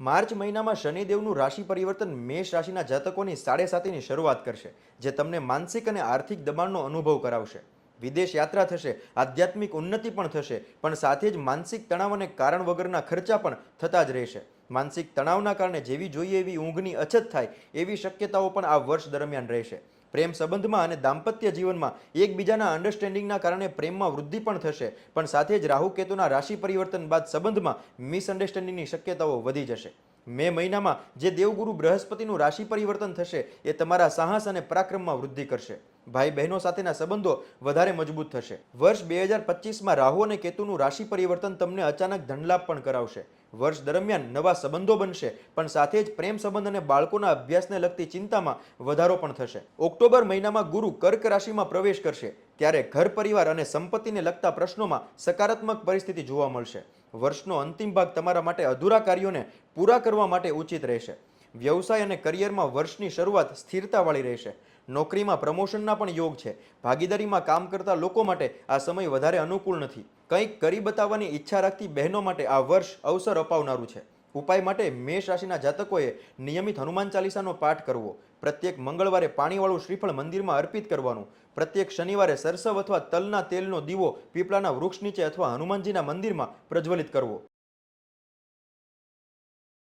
March મહિનામાં શનિદેવનું રાશિ પરિવર્તન મેષ રાશિના જાતકોની સાડે સાતીની શરૂઆત કરશે, જે તમને માનસિક અને આર્થિક દબાણનો અનુભવ કરાવશે. વિદેશ યાત્રા થશે, આધ્યાત્મિક ઉન્નતિ પણ થશે, પણ સાથે જ માનસિક તણાવ અને કારણ વગરના ખર્ચા પણ થતા જ રહેશે. માનસિક તણાવના કારણે જેવી જોઈએ એવી ઊંઘની અછત થાય, એવી શક્યતાઓ પણ આ વર્ષ દરમિયાન રહેશે. પ્રેમ સંબંધમાં અને દાંપત્ય જીવનમાં એકબીજાના અન્ડરસ્ટેન્ડિંગના કારણે પ્રેમમાં વૃદ્ધિ પણ થશે. પણ સાથે જ રાહુ કેતુના રાશિ પરિવર્તન બાદ સંબંધમાં મિસઅન્ડરસ્ટેન્ડિંગની શક્યતાઓ વધી જશે. મે મહિનામાં જે દેવગુરુ બૃહસ્પતિનું રાશિ પરિવર્તન થશે, એ તમારા સાહસ અને પરાક્રમમાં વૃદ્ધિ કરશે. ભાઈ બહેનો સાથેના સંબંધો વધારે મજબૂત થશે. વર્ષ બે હજાર પચીસમાં રાહુ અને કેતુનું રાશિ પરિવર્તન તમને અચાનક ધનલાભ પણ કરાવશે. વર્ષ દરમિયાન નવા સંબંધો બનશે, પણ સાથે જ પ્રેમ સંબંધ અને બાળકોના અભ્યાસને લગતી ચિંતામાં વધારો પણ થશે. ઓક્ટોબર મહિનામાં ગુરુ કર્ક રાશિમાં પ્રવેશ કરશે. ત્યારે ઘર પરિવાર અને સંપત્તિને લગતા પ્રશ્નોમાં સકારાત્મક પરિસ્થિતિ જોવા મળશે. વર્ષનો અંતિમ ભાગ તમારા માટે અધૂરા કાર્યોને પૂરા કરવા માટે ઉચિત રહેશે. વ્યવસાય અને કરિયરમાં વર્ષની શરૂઆત સ્થિરતાવાળી રહેશે. નોકરીમાં પ્રમોશનના પણ યોગ છે. ભાગીદારીમાં કામ કરતા લોકો માટે આ સમય વધારે અનુકૂળ નથી. કંઈક કરી બતાવવાની ઈચ્છા રાખતી બહેનો માટે આ વર્ષ અવસર અપાવનારું છે. ઉપાય માટે મેષ રાશિના જાતકોએ નિયમિત હનુમાન ચાલીસાનો પાઠ કરવો. પ્રત્યેક મંગળવારે પાણીવાળું શ્રીફળ મંદિરમાં અર્પિત કરવાનું. પ્રત્યેક શનિવારે સરસવ અથવા તલના તેલનો દીવો પીપળાના વૃક્ષ નીચે અથવા હનુમાનજીના મંદિરમાં પ્રજ્વલિત કરવો.